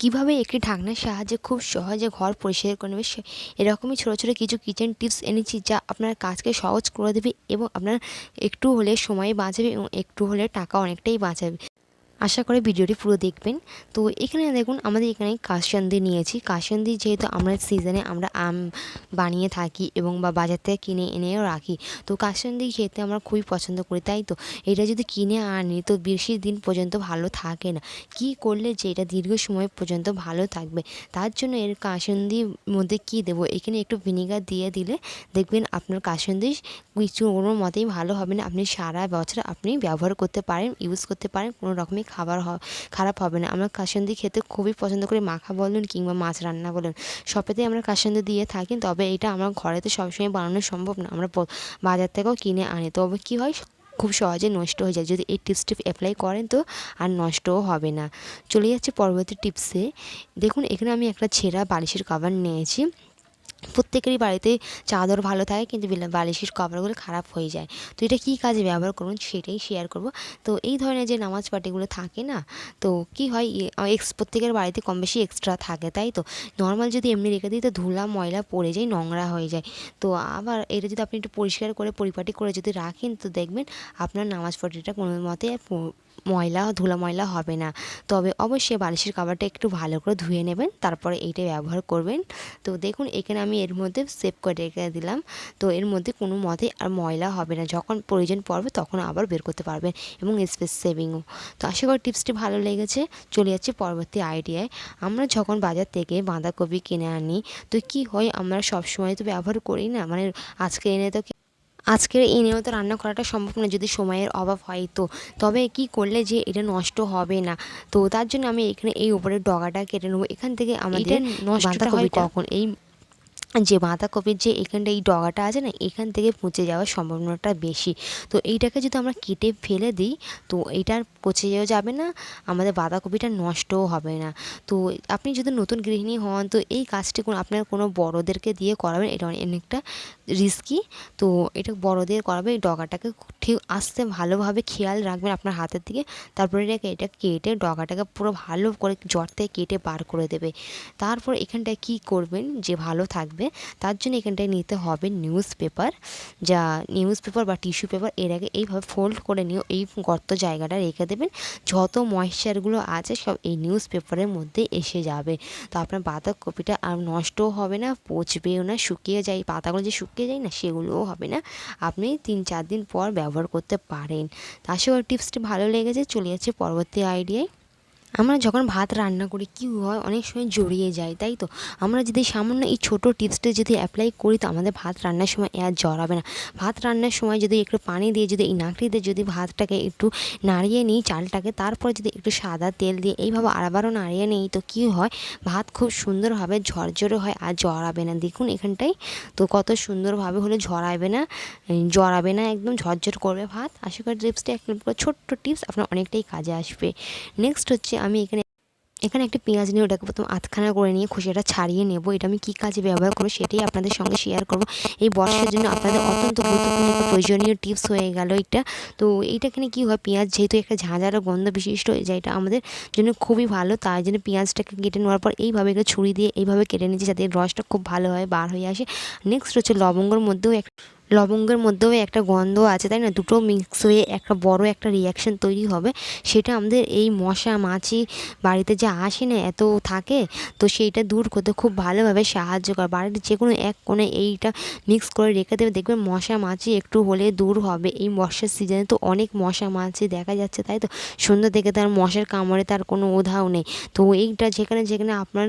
কীভাবে একটি ঢাকনার সাহায্যে খুব সহজে ঘর পরিষ্কার করে নেবে সে এরকমই ছোটো ছোটো কিছু কিচেন টিপস এনেছি যা আপনার কাজকে সহজ করে দেবে এবং আপনার একটু হলে সময় বাঁচাবে এবং একটু হলে টাকা অনেকটাই বাঁচাবে। আশা করি ভিডিওটি পুরো দেখবেন। তো এখানে দেখুন, আমাদের এখানে কাসন্দি নিয়েছি। কাসন্দি যেহেতু আমরা সিজনে আমরা আম বানিয়ে থাকি এবং বা বাজার থেকে কিনে এনেও রাখি। তো কাসন্দি খেতে আমরা খুবই পছন্দ করি, তাই তো? এটা যদি কিনে আনি, তো বেশি দিন পর্যন্ত ভালো থাকে না। কি করলে যে এটা দীর্ঘ সময় পর্যন্ত ভালো থাকবে? তার জন্য এর কাসন্দির মধ্যে কি দেবো? এখানে একটু ভিনিগার দিয়ে দিলে দেখবেন আপনার কাসন্দি কিছু কোনো মতেই ভালো হবে না। আপনি সারা বছর আপনি ব্যবহার করতে পারেন ইউজ করতে পারেন, কোনো রকমই খাবার খারাপ হবে না। আমরা কাসন্দি খেতে খুবই পছন্দ করি, মাখা বলুন কিংবা মাছ রান্না বলুন। সবেতেই আমরা কাসন্দি দিয়ে থাকি, তবে এটা আমার ঘরে তো সবসময় বানানো সম্ভব না। আমরা বাজার থেকেও কিনে আনি। তবে কী হয়, খুব সহজে নষ্ট হয়ে যায়। যদি এই টিপসটি অ্যাপ্লাই করেন তো আর নষ্টও হবে না। চলে যাচ্ছে পরবর্তী টিপসে। দেখুন, এখানে আমি একটা ছেঁড়া বালিশের কভার নিয়েছি। প্রত্যেকেরই বাড়িতে চাদর ভালো থাকে কিন্তু বিলা- বালিশের কভারগুলো খারাপ হয়ে যায়। তো এটা কী কাজে ব্যবহার করুন সেটাই শেয়ার করব। তো এই ধরনের যে নামাজ পাটিগুলো থাকে না তো কি হয় ইয়ে, এক্স প্রত্যেকের বাড়িতে কম বেশি এক্সট্রা থাকে তাই তো? নর্মাল যদি এমনি রেখে দিই তো ধুলা ময়লা পড়ে যায় নোংরা হয়ে যায়। তো আবার এটা যদি আপনি একটু পরিষ্কার করে পরিপাটি করে যদি রাখেন তো দেখবেন আপনার নামাজ পাটিটা কোনো মতে ময়লা, ধুলা ময়লা হবে না। তবে অবশ্যই বালিশের কাভারটা একটু ভালো করে ধুয়ে নেবেন, তারপরে এইটা ব্যবহার করবেন। তো দেখুন, এখানে আমি এর মধ্যে সেভ করে রেখে দিলাম। তো এর মধ্যে কোনো মতে আর ময়লা হবে না। যখন প্রয়োজন পড়বে তখন আবার বের করতে পারবেন এবং স্পেস সেভিংও তো আশা করি টিপসটি ভালো লেগেছে। চলে যাচ্ছে পরবর্তী আইডিয়ায় আমরা যখন বাজার থেকে বাঁধাকপি কিনে আনি, তো কি হয়? আমরা সবসময় তো ব্যবহার করি না। মানে আজকে এনে তো আজকের এই নিয়মিত রান্না করাটা সম্ভব না যদি সময়ের অভাব হয় তো। তবে কি করলে যে এটা নষ্ট হবে না? তো তার জন্য আমি এখানে এই উপরের ডগাটা কেটে নেব। এখান থেকে আমাদের নষ্ট হয় কখন? এই যে বাঁধাকপির যে এখানটা এই ডগাটা আছে না, এখান থেকে পচে যাওয়ার সম্ভাবনাটা বেশি। তো এইটাকে যদি আমরা কেটে ফেলে দিই, তো এইটার পচে যাওয়া যাবে না, আমাদের বাঁধাকপিটা নষ্টও হবে না। তো আপনি যদি নতুন গৃহিণী হন, তো এই কাজটি কোনো আপনার কোনো বড়োদেরকে দিয়ে করাবেন, এটা অনেকটা রিস্কি তো এটা বড়োদের করাবে এই ডগাটাকে ঠিক আসতে ভালোভাবে খেয়াল রাখবেন আপনার হাতের দিকে। তারপরে এটাকে, এটা কেটে ডগাটাকে পুরো ভালো করে জ্বর থেকে কেটে বার করে দেবে। তারপর এখানটায় কী করবেন, যে ভালো থাকবে তার জন্য এখানটায় নিতে হবে নিউজ পেপার যা নিউজ পেপার বা টিস্যু পেপার এর আগে এইভাবে ফোল্ড করে নিয়ে এই গর্ত জায়গাটা রেখে দেবেন। যত ময়েশ্চারগুলো আছে সব এই নিউজ পেপারের মধ্যে এসে যাবে। তো আপনার বাঁধাকপিটা আর নষ্টও হবে না, পচবেও না, শুকিয়ে যায়, পাতাগুলো যে শুকিয়ে যায় না সেগুলোও হবে না। আপনি তিন চার দিন পর ব্যবহার করতে পারেন। আশা করি টিপসটি ভালো লেগেছে। চলে যাচ্ছে পরবর্তী আইডিয়ায় আমরা যখন ভাত রান্না করি, কী হয়? অনেক সময় জড়িয়ে যায়, তাই তো? আমরা যদি সামান্য এই ছোটো টিপসটা যদি অ্যাপ্লাই করি, তো আমাদের ভাত রান্নার সময় আর জড়াবে না। ভাত রান্নার সময় যদি একটু পানি দিয়ে, যদি এই নাকড়িতে যদি ভাতটাকে একটু নাড়িয়ে নিই, চালটাকে, তারপর যদি একটু সাদা তেল দিয়ে এইভাবে আবারও নাড়িয়ে নিই, তো কী হয়? ভাত খুব সুন্দরভাবে ঝরঝরে হয় আর জড়াবে না। দেখুন এখানটায়, তো কত সুন্দরভাবে হলে ঝরাবে না জড়াবে না, একদম ঝরঝর করবে ভাত। আশা করি টিপসটা একটা ছোট্ট টিপস, আপনার অনেকটাই কাজে আসবে। নেক্সট হচ্ছে আমি এখানে এখানে একটা পেঁয়াজ নিয়ে ওটাকে প্রথম আধখানা করে নিয়ে খোসাটা ছাড়িয়ে নেব। এটা আমি কী কাজে ব্যবহার করব সেটাই আপনাদের সঙ্গে শেয়ার করব। এই বর্ষার জন্য আপনাদের অত্যন্ত গুরুত্বপূর্ণ একটা প্রয়োজনীয় টিপস হয়ে গেল এটা। তো এইটাখানে কী হয়, পেঁয়াজ যেহেতু একটা ঝাঁঝালো গন্ধ বিশিষ্ট, যেটা আমাদের জন্য খুবই ভালো, তাই জন্য পেঁয়াজটাকে কেটে নেওয়ার পর এইভাবে একটা ছুরি দিয়ে এইভাবে কেটে নিচ্ছি যাতে রসটা খুব ভালো হয়, বার হয়ে আসে। নেক্সট হচ্ছে লবঙ্গর মধ্যেও এক লবঙ্গের মধ্যেও একটা গন্ধ আছে, তাই না? দুটো মিক্স হয়ে একটা বড় একটা রিয়াকশন তৈরি হবে। সেটা আমাদের এই মশা মাছি বাড়িতে যে আসে না, এত থাকে, তো সেইটা দূর করতে খুব ভালোভাবে সাহায্য করে। বাড়ির যে কোনো এক কোণে এইটা মিক্স করে রেখে দেবে। দেখবেন মশা মাছি একটু হলে দূর হবে। এই বর্ষার সিজনে তো অনেক মশা মাছি দেখা যাচ্ছে, তাই তো? সুন্দর দেখে তার মশার কামড়ে তার কোনো উধাও নেই। তো এইটা যেখানে যেখানে আপনার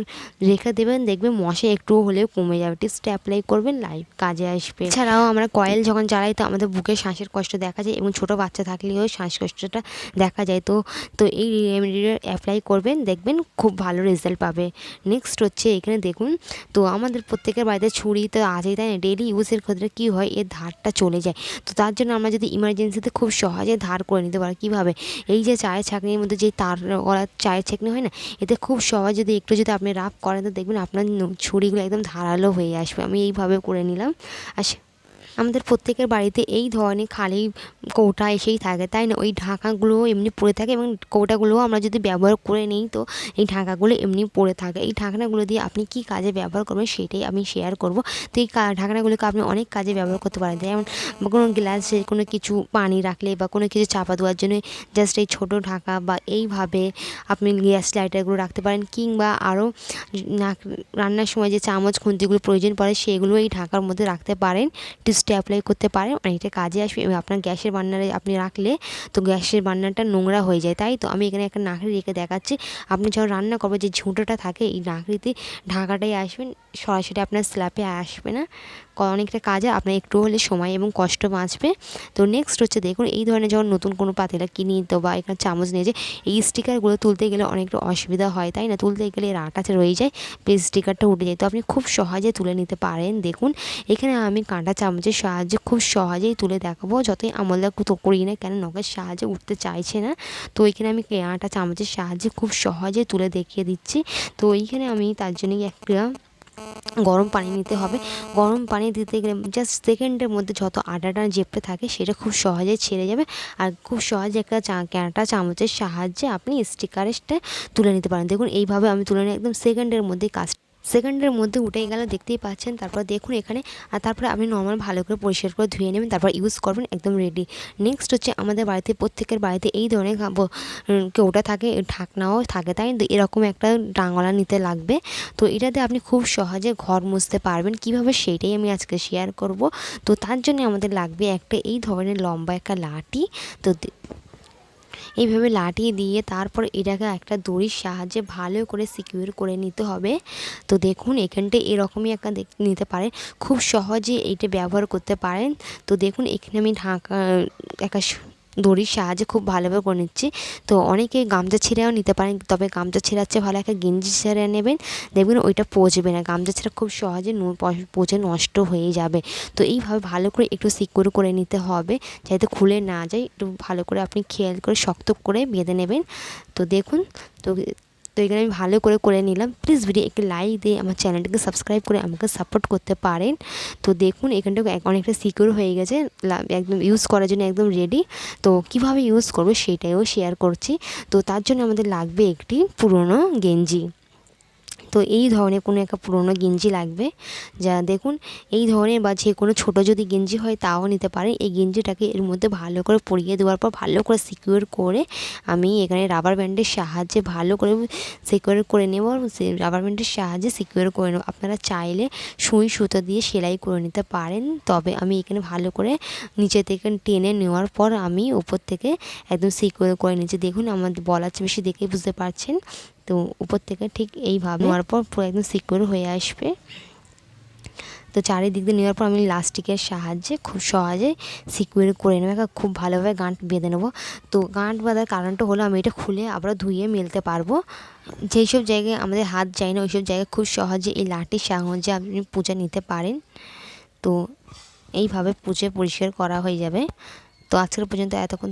রেখে দেবেন, দেখবেন মশা একটু হলেও কমে যাবে। টিপসটা অ্যাপ্লাই করবেন লাইভ কাজে আসবে। এছাড়াও আমরা কয়েল যখন চালাই তো আমাদের বুকে শ্বাসের কষ্ট দেখা যায় এবং ছোটো বাচ্চা থাকলেও শ্বাসকষ্টটা দেখা যায়। তো তো এই রেমেডিটা অ্যাপ্লাই করবেন, দেখবেন খুব ভালো রেজাল্ট পাবে। নেক্সট হচ্ছে এখানে দেখুন, তো আমাদের প্রত্যেকের বাড়িতে ছুরি তো আছেই, তাই না? ডেলি ইউজের ক্ষেত্রে কী হয়? এর ধারটা চলে যায়। তো তার জন্য আমরা যদি ইমার্জেন্সিতে খুব সহজে ধার করে নিতে পারি, কীভাবে? এই যে চায়ের ছাঁকনির মধ্যে যে তার করা চায়ের ছাঁকনি হয় না, এতে খুব সহজ যদি একটু যদি আপনি রাফ করেন, তো দেখবেন আপনার ছুরিগুলো একদম ধারালো হয়ে আসবে। আমি এইভাবে করে নিলাম। আর সে- আমাদের প্রত্যেকের বাড়িতে এই ধরনের খালি কৌটা এসেই থাকে, তাই না? ওই ঢাকাগুলো এমনি পড়ে থাকে এবং কৌটাগুলোও আমরা যদি ব্যবহার করে নিই তো এই ঢাকাগুলো এমনি পড়ে থাকে। এই ঢাকনাগুলো দিয়ে আপনি কি কাজে ব্যবহার করবেন সেটাই আমি শেয়ার করব। তো এই ঢাকনাগুলোকে আপনি অনেক কাজে ব্যবহার করতে পারেন। যেমন কোনো গ্লাসে কোনো কিছু পানি রাখলে বা কোনো কিছু চাপা দেওয়ার জন্য জাস্ট এই ছোটো ঢাকা বা এইভাবে আপনি গ্যাস লাইটারগুলো রাখতে পারেন কিংবা আরও রান্নার সময় যে চামচ, খুন্তিগুলো প্রয়োজন পড়ে সেগুলো এই ঢাকার মধ্যে রাখতে পারেন। টিস্টে অ্যাপ্লাই করতে পারেন অনেকটা কাজে আসবে এবং আপনার গ্যাসের বার্নারে আপনি রাখলে তো গ্যাসের বার্নারটা নোংরা হয়ে যায়। তাই তো? আমি এখানে একটা নাকড়ি রেখে দেখাচ্ছি। আপনি যখন রান্না করবেন, যে ঝুঁটোটা থাকে এই নাকড়িতে ঢাকাটাই আসবেন, সরাসরি আপনার স্ল্যাপে আসবে না। অনেকটা কাজে, আপনার একটু হলে সময় এবং কষ্ট বাঁচবে। তো নেক্সট হচ্ছে দেখুন, এই ধরনের যখন নতুন কোনো পাতিলা কিনি তো বা এখানে চামচ নিয়েছে এই স্টিকারগুলো তুলতে গেলে অনেকটা অসুবিধা হয়, তাই না? তুলতে গেলে এর আটাতে রয়ে যায় প্লিজ স্টিকারটা উঠে যায়। তো আপনি খুব সহজে তুলে নিতে পারেন। দেখুন, এখানে আমি কাঁটা চামচের সাহায্যে খুব সহজেই তুলে দেখাবো, যতই আমলদা করি না কেন, নখের সাহায্যে উঠতে চাইছে না। তো এখানে আমি আটা চামচের সাহায্যে খুব সহজে তুলে দেখিয়ে দিচ্ছি। তো এইখানে আমি তার জন্য একটা গরম পানি নিতে হবে। গরম পানি দিতে গেলে জাস্ট সেকেন্ডের মধ্যে যত আটাটা জেপে থাকে সেটা খুব সহজে ছেড়ে যাবে। আর খুব সহজে একটা চা, কেনাটা চামচের সাহায্যে আপনি স্টিকারেসটা তুলে নিতে পারেন। দেখুন, এইভাবে আমি তুলে নিই একদম সেকেন্ডের মধ্যে কাজ সেকেন্ডের মধ্যে উঠে গেল দেখতেই পাচ্ছেন, তারপর দেখুন এখানে, আর তারপরে আপনি নর্মাল ভালো করে পরিষ্কার করে ধুয়ে নেবেন, তারপর ইউজ করবেন একদম রেডি নেক্সট হচ্ছে আমাদের বাড়িতে, প্রত্যেকের বাড়িতে এই ধরনের কেউটা থাকে, ঢাকনাও থাকে তাই এরকম একটা ডাঙলা নিতে লাগবে। তো এটাতে আপনি খুব সহজে ঘর মুছতে পারবেন। কীভাবে সেইটাই আমি আজকে শেয়ার করব। তো তার জন্য আমাদের লাগবে একটা এই ধরনের লম্বা একটা লাঠি। তো এইভাবে লাঠি দিয়ে তারপর এটাকে একটা দড়ির সাহায্যে ভালো করে সিকিউর করে নিতে হবে। তো দেখুন, এখানটা এরকমই একটা নিতে পারেন। খুব সহজে এইটা ব্যবহার করতে পারেন। তো দেখুন, এখানে আমি ঢাকা একটা দড়ির সাহায্যে খুব ভালোভাবে করে নিচ্ছি। তো অনেকে গামছা ছিঁড়েও নিতে পারেন, তবে গামছা ছেঁড়ার চেয়ে ভালো একটা গেঞ্জি ছেড়ে নেবেন। দেখবেন ওইটা পচবে না। গামছা ছেঁড়া খুব সহজে নুন পচে নষ্ট হয়ে যাবে। তো এইভাবে ভালো করে একটু সিকিউর করে নিতে হবে, যাতে খুলে না যায়। একটু ভালো করে আপনি খেয়াল করে শক্ত করে বেঁধে নেবেন। তো দেখুন, তো এখানে আমি ভালো করে করে নিলাম। প্লিজ ভিডিও একটি লাইক দিয়ে আমার চ্যানেলটাকে সাবস্ক্রাইব করে আমাকে সাপোর্ট করতে পারেন। তো দেখুন এখানটা অনেকটা সিকিউর হয়ে গেছে। একদম ইউজ করার জন্য একদম রেডি তো কীভাবে ইউজ করব সেটাইও শেয়ার করছি। তো তার জন্য আমাদের লাগবে একটি পুরনো গেঞ্জি। তো এই ধরনের কোনো একটা পুরনো গেঞ্জি লাগবে। যা দেখুন, এই ধরনের বা যে কোনো ছোটো যদি গেঞ্জি হয় তাও নিতে পারেন। এই গেঞ্জিটাকে এর মধ্যে ভালো করে পরিয়ে দেওয়ার পর ভালো করে সিকিউর করে আমি এখানে রাবার ব্যান্ডের সাহায্যে ভালো করে সিকিউর করে নেব রাবার ব্যান্ডের সাহায্যে সিকিউর করে নেব। আপনারা চাইলে সুই সুতো দিয়ে সেলাই করে নিতে পারেন। তবে আমি এখানে ভালো করে নিচে থেকে টেনে নেওয়ার পর আমি উপর থেকে একদম সিকিউর করে নিচ্ছি। দেখুন আমাদের বলার বেশি দেখেই বুঝতে পারছেন। তো উপর থেকে ঠিক এইভাবে নেওয়ার পর পুরো একদম সিকিউর হয়ে আসবে। তো চারিদিক দিয়ে নেওয়ার পর আমি লাস্টিকের সাহায্যে খুব সহজে সিকিউর করে নেব খুব ভালোভাবে গাঁট বেঁধে নেব। তো গাঁট বাঁধার কারণটা হলো আমি এটা খুলে আবার ধুয়ে মেলতে পারব। যেই সব জায়গায় আমাদের হাত যায় না ওই সব জায়গায় খুব সহজে এই লাঠির সাহায্যে আপনি পূজা নিতে পারেন। তো এইভাবে পুজো পরিষ্কার করা হয়ে যাবে। তো আজকের পর্যন্ত এতক্ষণ